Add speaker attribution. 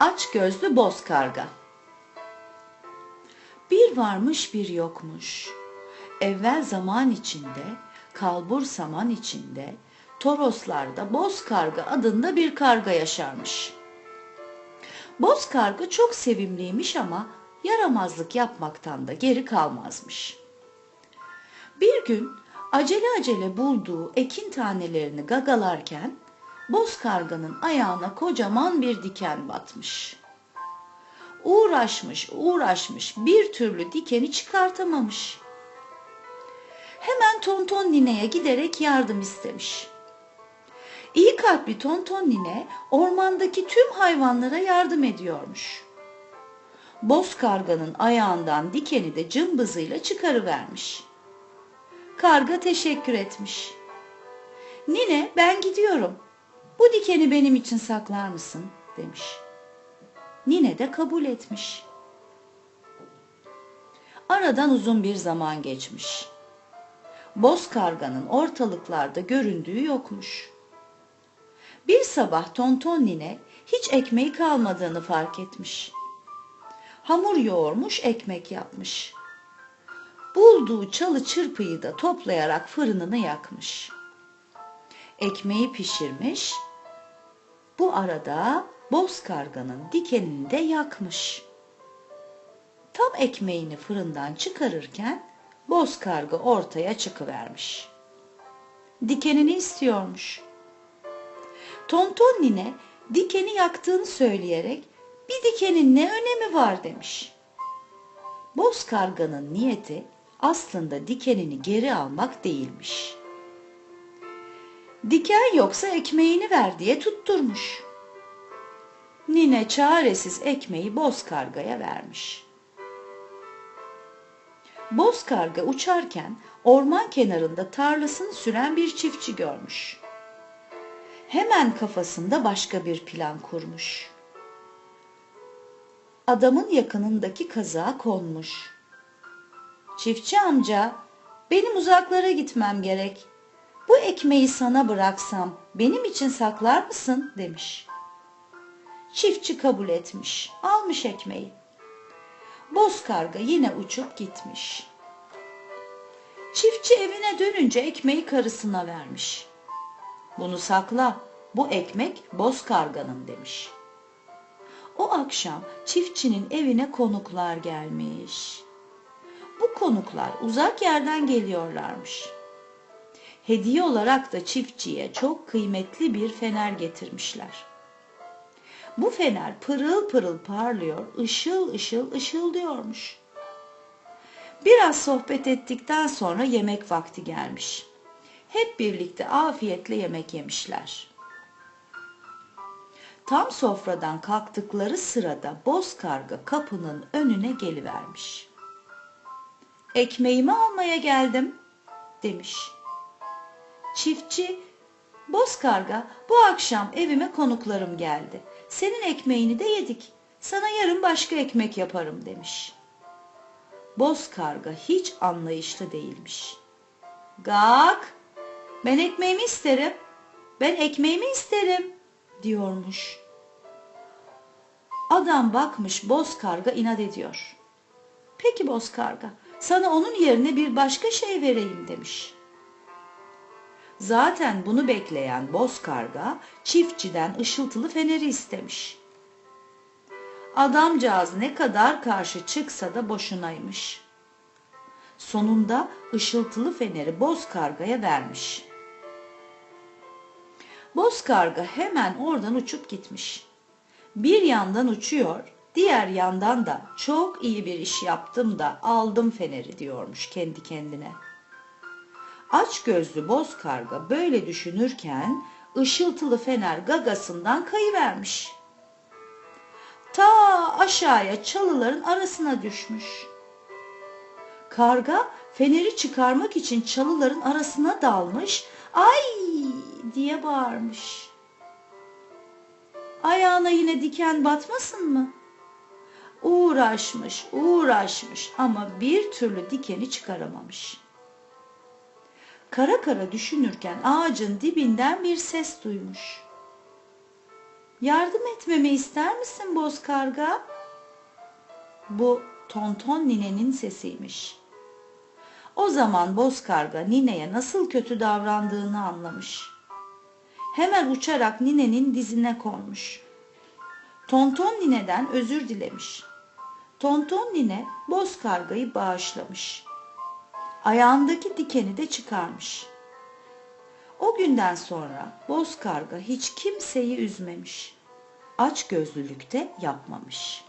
Speaker 1: Aç gözlü boz karga. Bir varmış bir yokmuş. Evvel zaman içinde, kalbur saman içinde, Toroslarda boz karga adında bir karga yaşarmış. Boz karga çok sevimliymiş ama yaramazlık yapmaktan da geri kalmazmış. Bir gün acele acele bulduğu ekin tanelerini gagalarken boz karganın ayağına kocaman bir diken batmış. Uğraşmış, uğraşmış, bir türlü dikeni çıkartamamış. Hemen Tonton Nine'ye giderek yardım istemiş. İyi kalpli Tonton Nine ormandaki tüm hayvanlara yardım ediyormuş. Boz karganın ayağından dikeni de cımbızıyla çıkarıvermiş. Karga teşekkür etmiş. Nine ben gidiyorum. Bu dikeni benim için saklar mısın? demiş. Nine de kabul etmiş. Aradan uzun bir zaman geçmiş. Boz karganın ortalıklarda göründüğü yokmuş. Bir sabah Tonton Nine hiç ekmeği kalmadığını fark etmiş. Hamur yoğurmuş, ekmek yapmış. Bulduğu çalı çırpıyı da toplayarak fırınını yakmış. Ekmeği pişirmiş. Bu arada boz karganın dikenini de yakmış. Tam ekmeğini fırından çıkarırken boz karga ortaya çıkıvermiş. Dikenini istiyormuş. Tonton nine dikeni yaktığını söyleyerek bir dikenin ne önemi var demiş. Boz karganın niyeti aslında dikenini geri almak değilmiş. Diken yoksa ekmeğini ver diye tutturmuş. Nine çaresiz ekmeği boz kargaya vermiş. Boz karga uçarken orman kenarında tarlasını süren bir çiftçi görmüş. Hemen kafasında başka bir plan kurmuş. Adamın yakınındaki kazığa konmuş. Çiftçi amca, benim uzaklara gitmem gerek. Bu ekmeği sana bıraksam benim için saklar mısın demiş. Çiftçi kabul etmiş, almış ekmeği. Boz karga yine uçup gitmiş. Çiftçi evine dönünce ekmeği karısına vermiş. Bunu sakla, bu ekmek boz karganın demiş. O akşam çiftçinin evine konuklar gelmiş. Bu konuklar uzak yerden geliyorlarmış. Hediye olarak da çiftçiye çok kıymetli bir fener getirmişler. Bu fener pırıl pırıl parlıyor, ışıl ışıl ışıldıyormuş. Biraz sohbet ettikten sonra yemek vakti gelmiş. Hep birlikte afiyetle yemek yemişler. Tam sofradan kalktıkları sırada boz karga kapının önüne gelivermiş. Ekmeğimi almaya geldim demiş. Çiftçi, boz karga bu akşam evime konuklarım geldi. Senin ekmeğini de yedik. Sana yarın başka ekmek yaparım demiş. Boz karga hiç anlayışlı değilmiş. Gak, ben ekmeğimi isterim. Ben ekmeğimi isterim diyormuş. Adam bakmış boz karga inat ediyor. Peki boz karga, sana onun yerine bir başka şey vereyim demiş. Zaten bunu bekleyen boz karga çiftçiden ışıltılı feneri istemiş. Adamcağız ne kadar karşı çıksa da boşunaymış. Sonunda ışıltılı feneri boz kargaya vermiş. Boz karga hemen oradan uçup gitmiş. Bir yandan uçuyor, diğer yandan da çok iyi bir iş yaptım da aldım feneri diyormuş kendi kendine. Aç gözlü boz karga böyle düşünürken ışıltılı fener gagasından kayıvermiş. Ta aşağıya çalıların arasına düşmüş. Karga feneri çıkarmak için çalıların arasına dalmış. Ay diye bağırmış. Ayağına yine diken batmasın mı? Uğraşmış, uğraşmış ama bir türlü dikeni çıkaramamış. Kara kara düşünürken ağacın dibinden bir ses duymuş. Yardım etmemi ister misin boz karga? Bu tonton ninenin sesiymiş. O zaman boz karga nineye nasıl kötü davrandığını anlamış. Hemen uçarak ninenin dizine konmuş. Tonton nineden özür dilemiş. Tonton nine boz kargayı bağışlamış. Ayağındaki dikeni de çıkarmış. O günden sonra boz karga hiç kimseyi üzmemiş. Aç gözlülükte yapmamış.''